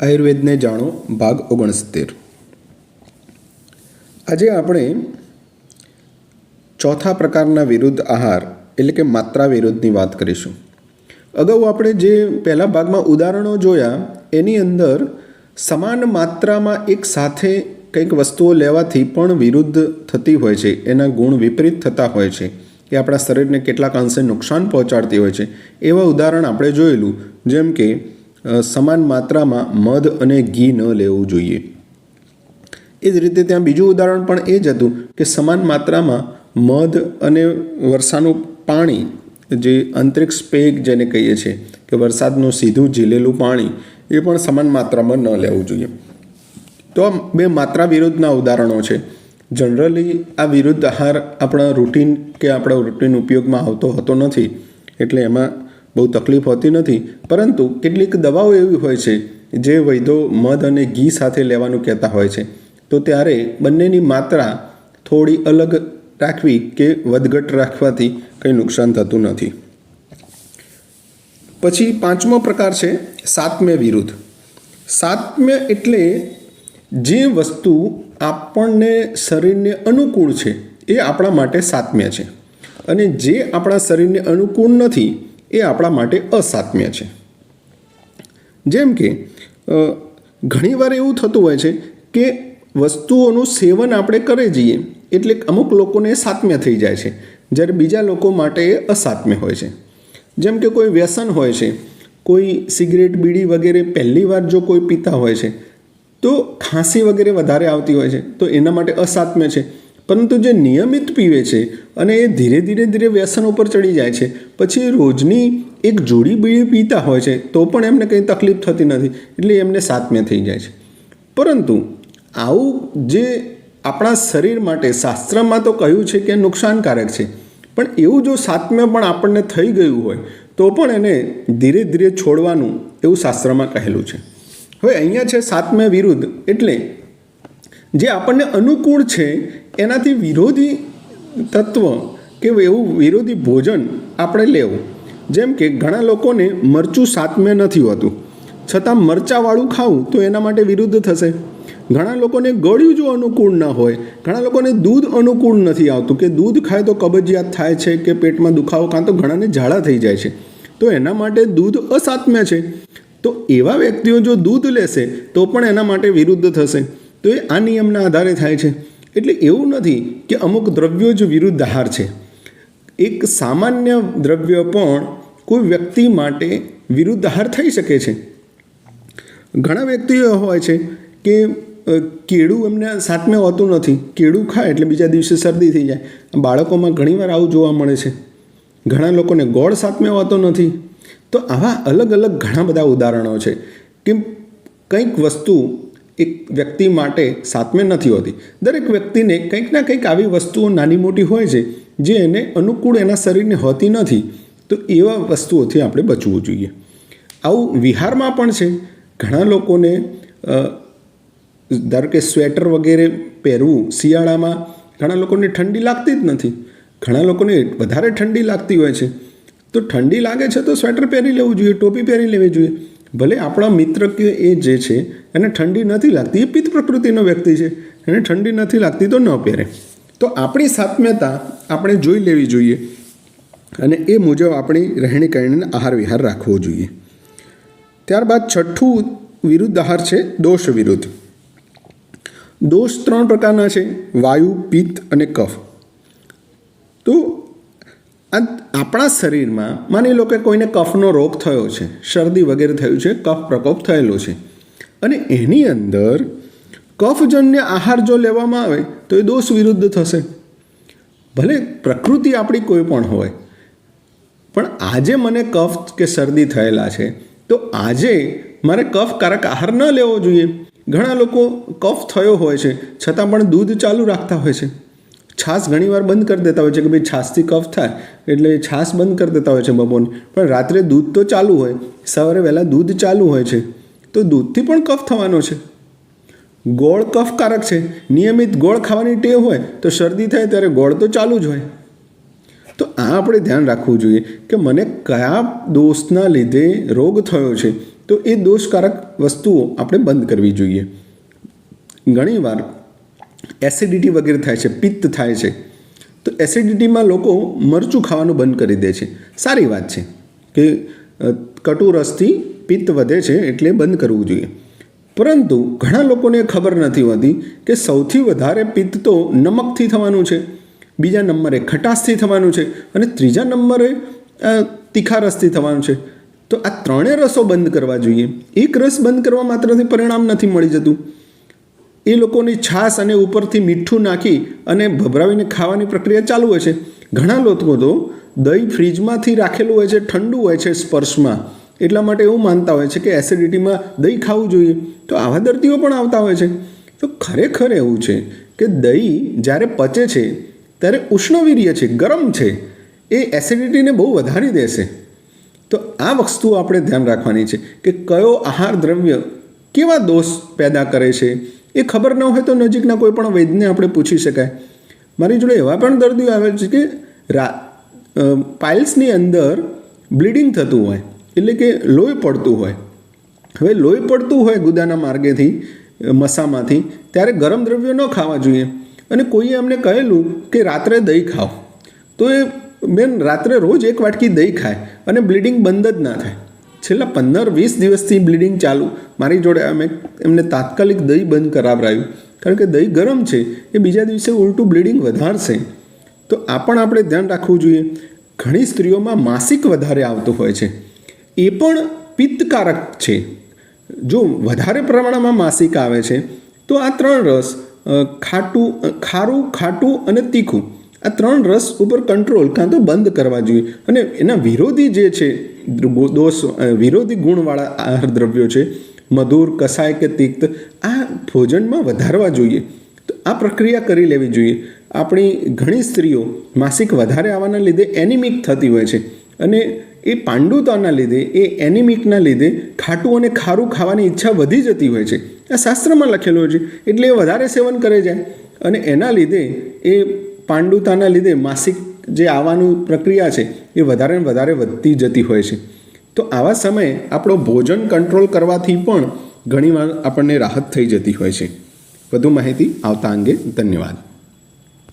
આયુર્વેદને જાણો ભાગ ઓગણસિત્તેર. આજે આપણે ચોથા પ્રકારના વિરુદ્ધ આહાર એટલે કે માત્રા વિરુદ્ધની વાત કરીશું. અગાઉ આપણે જે પહેલા ભાગમાં ઉદાહરણો જોયા, એની અંદર સમાન માત્રામાં એક સાથે કંઈક વસ્તુઓ લેવાથી પણ વિરુદ્ધ થતી હોય છે, એના ગુણ વિપરીત થતા હોય છે એ આપણા શરીરને કેટલાક અંશે નુકસાન પહોંચાડતી હોય છે, એવા ઉદાહરણ આપણે જોયેલું, જેમ કે સમાન માત્રામાં મધ અને ઘી ન લેવું જોઈએ. એ જ રીતે ત્યાં બીજું ઉદાહરણ પણ એ જ હતું કે સમાન માત્રામાં મધ અને વરસાદનું પાણી, જે અંતરિક્ષ પેગ જેને કહીએ છીએ, કે વરસાદનું સીધું ઝીલેલું પાણી, એ પણ સમાન માત્રામાં ન લેવું જોઈએ. તો આ બે માત્રા વિરુદ્ધના ઉદાહરણો છે. જનરલી આ વિરુદ્ધ આહાર આપણા રૂટીન કે આપણા રૂટીન ઉપયોગમાં આવતો હોતો નથી, એટલે એમાં બહુ તકલીફ હોતી નથી, પરંતુ કેટલીક દવાઓ એવી હોય છે જે વૈદ્યો મધ અને ઘી સાથે લેવાનું કહેતા હોય છે. તો ત્યારે બંનેની માત્રા થોડી અલગ રાખવી કે વધઘટ રાખવાથી કંઈ નુકસાન થતું નથી. પછી પાંચમો પ્રકાર છે સાતમ્ય વિરુદ્ધ. સાતમ્ય એટલે જે વસ્તુ આપણને શરીરને અનુકૂળ છે એ આપણા માટે સાતમ્ય છે. અને જે આપણા શરીરને અનુકૂળ નથી એ આપણા માટે અસાત્મ્ય છે. જેમ કે ઘણીવાર એવું થતું હોય છે કે વસ્તુઓનું સેવન આપણે કરે જઈએ એટલે અમુક લોકોને સાત્મ્ય થઈ જાય છે, જ્યારે બીજા લોકો માટે એ અસાત્મ્ય હોય છે. જેમ કે કોઈ વ્યસન હોય છે, કોઈ સિગરેટ, બીડી વગેરે પહેલી વાર જો કોઈ પીતા હોય છે, તો ખાંસી વગેરે વધારે આવતી હોય છે, તો એના માટે અસાત્મ્ય છે. પરંતુ જે નિયમિત પીવે છે અને એ ધીરે ધીરે ધીરે વ્યસન ઉપર ચડી જાય છે, પછી રોજની એક જોડી બીડી પીતા હોય છે, તો પણ એમને કંઈ તકલીફ થતી નથી, એટલે એમને સાતમે થઈ જાય છે. પરંતુ આવું જે આપણા શરીર માટે શાસ્ત્રમાં તો કહ્યું છે કે નુકસાનકારક છે, પણ એવું જો સાતમે પણ આપણને થઈ ગયું હોય, તો પણ એને ધીરે ધીરે છોડવાનું એવું શાસ્ત્રમાં કહેલું છે. હવે અહીંયા છે સાતમે વિરુદ્ધ, એટલે જે આપણને અનુકૂળ છે એનાથી વિરોધી તત્વ કે એવું વિરોધી ભોજન આપણે લેવું. જેમ કે ઘણા લોકોને મરચું સાતમે નથી હોતું. છતાં મરચાંવાળું ખાવું તો એના માટે વિરુદ્ધ થશે. ઘણા લોકોને ગળ્યું જો અનુકૂળ ન હોય, ઘણા લોકોને દૂધ અનુકૂળ નથી આવતું, કે દૂધ ખાય તો કબજિયાત થાય છે કે પેટમાં દુખાવો, કાં તો ઘણાને ઝાડા થઈ જાય છે. તો એના માટે દૂધ અસાત્મ્ય છે. તો એવા વ્યક્તિઓ જો દૂધ લેશે તો પણ એના માટે વિરુદ્ધ થશે. તો એ આ નિયમના આધારે થાય છે. એટલે એવું નથી કે અમુક દ્રવ્યો જ વિરુદ્ધ આહાર છે. એક સામાન્ય દ્રવ્ય પણ કોઈ વ્યક્તિ માટે વિરુદ્ધ આહાર થઈ શકે છે. ઘણા વ્યક્તિઓ હોય છે કે કેળું એમને સાતમે હોતું નથી. કેળું ખાય એટલે બીજા દિવસે શરદી થઈ જાય. બાળકોમાં ઘણીવાર આવું જોવા મળે છે. ઘણા લોકોને ગોળ સાતમે હોતો નથી. તો આવા અલગ અલગ ઘણા બધા ઉદાહરણો છે કે કંઈક વસ્તુ એક વ્યક્તિ માટે સાતમે નથી હોતી. દરેક વ્યક્તિને કંઈક ના કંઈક આવી વસ્તુઓ નાની મોટી હોય છે, જે એને અનુકૂળ એના શરીરને હોતી નથી. તો એવા વસ્તુઓથી આપણે બચવું જોઈએ. આવું વિહારમાં પણ છે. ઘણા લોકોને ધારો કે સ્વેટર વગેરે પહેરવું શિયાળામાં ઘણા લોકોને ઠંડી લાગતી જ નથી. ઘણા લોકોને વધારે ઠંડી લાગતી હોય છે. તો ઠંડી લાગે છે તો સ્વેટર પહેરી લેવું જોઈએ, ટોપી પહેરી લેવી જોઈએ. ભલે આપણા મિત્ર કે એ જે છે, એને ઠંડી નથી લાગતી, એ પિત્ત પ્રકૃતિનો વ્યક્તિ છે, એને ઠંડી નથી લાગતી તો ન પહેરે. તો આપણી સાત્મ્યતા આપણે જોઈ લેવી જોઈએ અને એ મુજબ આપણી રહેણી કહેણીને આહાર વિહાર રાખવો જોઈએ. ત્યારબાદ છઠ્ઠું વિરુદ્ધ આહાર છે, દોષ વિરુદ્ધ. દોષ ત્રણ પ્રકારના છે, વાયુ, પિત્ત અને કફ. તો આપણા શરીરમાં માની લો કે કોઈને કફનો રોગ થયો છે, શરદી વગેરે થયું છે, કફ પ્રકોપ થયેલો છે. અને એની અંદર કફજન્ય આહાર જો લેવામાં આવે તો એ દોષ વિરુદ્ધ થશે. ભલે પ્રકૃતિ આપણી કોઈ પણ હોય, પણ આજે મને કફ કે શરદી થયેલા છે, તો આજે મારે કફકારક આહાર ન લેવો જોઈએ. ઘણા લોકો કફ થયો હોય છે, છતાં પણ દૂધ ચાલુ રાખતા હોય છે. છાશ ઘણીવાર બંધ કરી દેતા હોય છે કે ભાઈ છાશથી કફ થાય, એટલે છાશ બંધ કરી દેતા હોય છે બપોરને પણ રાત્રે દૂધ તો ચાલુ હોય, સવારે વહેલા દૂધ ચાલુ હોય છે, તો દૂધથી પણ કફ થવાનો છે. ગોળ કફકારક છે. નિયમિત ગોળ ખાવાની ટેવ હોય, તો શરદી થાય ત્યારે ગોળ તો ચાલુ જ હોય. તો આ આપણે ધ્યાન રાખવું જોઈએ કે મને કયા દોષના લીધે રોગ થયો છે, તો એ દોષકારક વસ્તુઓ આપણે બંધ કરવી જોઈએ. ઘણીવાર એસિડિટી વગેરે થાય છે, પિત્ત થાય છે, તો એસિડિટીમાં લોકો મરચું ખાવાનું બંધ કરી દે છે. સારી વાત છે કે કટુ રસથી પિત્ત વધે છે એટલે બંધ કરવું જોઈએ. પરંતુ ઘણા લોકોને ખબર નથી હોતી કે સૌથી વધારે પિત્ત તો નમકથી થવાનું છે, બીજા નંબરે ખટાશથી થવાનું છે અને ત્રીજા નંબરે તીખા રસથી થવાનું છે. તો આ ત્રણેય રસો બંધ કરવા જોઈએ. એક રસ બંધ કરવા માત્રથી પરિણામ નથી મળી જતું. એ લોકોની છાશ અને ઉપરથી મીઠું નાખી અને ભભરાવીને ખાવાની પ્રક્રિયા ચાલુ હોય છે. ઘણા લોકો તો દહીં ફ્રીજમાંથી રાખેલું હોય છે, ઠંડુ હોય છે સ્પર્શમાં. એટલા માટે એવું માનતા હોય છે કે એસિડિટીમાં દહીં ખાવું જોઈએ. તો આવા દર્દીઓ પણ આવતા હોય છે. તો ખરેખર એવું છે કે દહીં જ્યારે પચે છે, ત્યારે ઉષ્ણવીર્ય છે, ગરમ છે, એ એસિડિટીને બહુ વધારી દેશે. તો આ વસ્તુ આપણે ધ્યાન રાખવાની છે કે કયો આહાર દ્રવ્ય કેવા દોષ પેદા કરે છે એ ખબર ન હોય તો નજીકના કોઈ પણ વૈદ્યને આપણે પૂછી શકાય. મારી જોડે એવા પણ દર્દીઓ આવે છે કે રા પાઇલ્સની અંદર બ્લીડિંગ થતું હોય, એટલે કે લોહી પડતું હોય. હવે લોહી પડતું હોય ગુદાના માર્ગેથી મસામાંથી, ત્યારે ગરમ દ્રવ્યો ન ખાવા જોઈએ. અને કોઈએ અમને કહેલું કે રાત્રે દહીં ખાઓ. તો એ બેન રાત્રે રોજ એક વાટકી દહીં ખાય અને બ્લીડિંગ બંધ જ ના થાય. છેલ્લા પંદર વીસ દિવસથી બ્લીડિંગ ચાલુ. મારી જોડે અમે એમને તાત્કાલિક દહીં બંધ કરાવરાયું. કારણ કે દહીં ગરમ છે, એ બીજા દિવસે ઉલટું બ્લીડિંગ વધારશે. તો આ પણ આપણે ધ્યાન રાખવું જોઈએ. ઘણી સ્ત્રીઓમાં માસિક વધારે આવતું હોય છે. એ પણ પિત્તકારક છે. જો વધારે પ્રમાણમાં માસિક આવે છે, તો આ ત્રણ રસ ખાટું ખારું, ખાટું અને તીખું. આ ત્રણ રસ ઉપર કંટ્રોલ કાં તો બંધ કરવા જોઈએ. અને એના વિરોધી જે છે દોષ વિરોધી ગુણવાળા આહાર દ્રવ્યો છે, મધુર, કસાય કે તિક્ત, આ ભોજનમાં વધારવા જોઈએ. તો આ પ્રક્રિયા કરી લેવી જોઈએ. આપણી ઘણી સ્ત્રીઓ માસિક વધારે આવવાના લીધે એનિમિક થતી હોય છે અને એ પાંડુતાના લીધે, એ એનિમિકના લીધે ખાટું અને ખારું ખાવાની ઈચ્છા વધી જતી હોય છે. આ શાસ્ત્રમાં લખેલું હોય છે, એટલે એ વધારે સેવન કરે જાય અને એના લીધે એ પાંડુતાના લીધે માસિક જે આવવાનું પ્રક્રિયા છે, એ વધારે ને વધારે વધતી જતી હોય છે. તો આવા સમયે આપણો ભોજન કંટ્રોલ કરવાથી પણ ઘણીવાર આપણને રાહત થઈ જતી હોય છે. વધુ માહિતી આવતા અંગે ધન્યવાદ.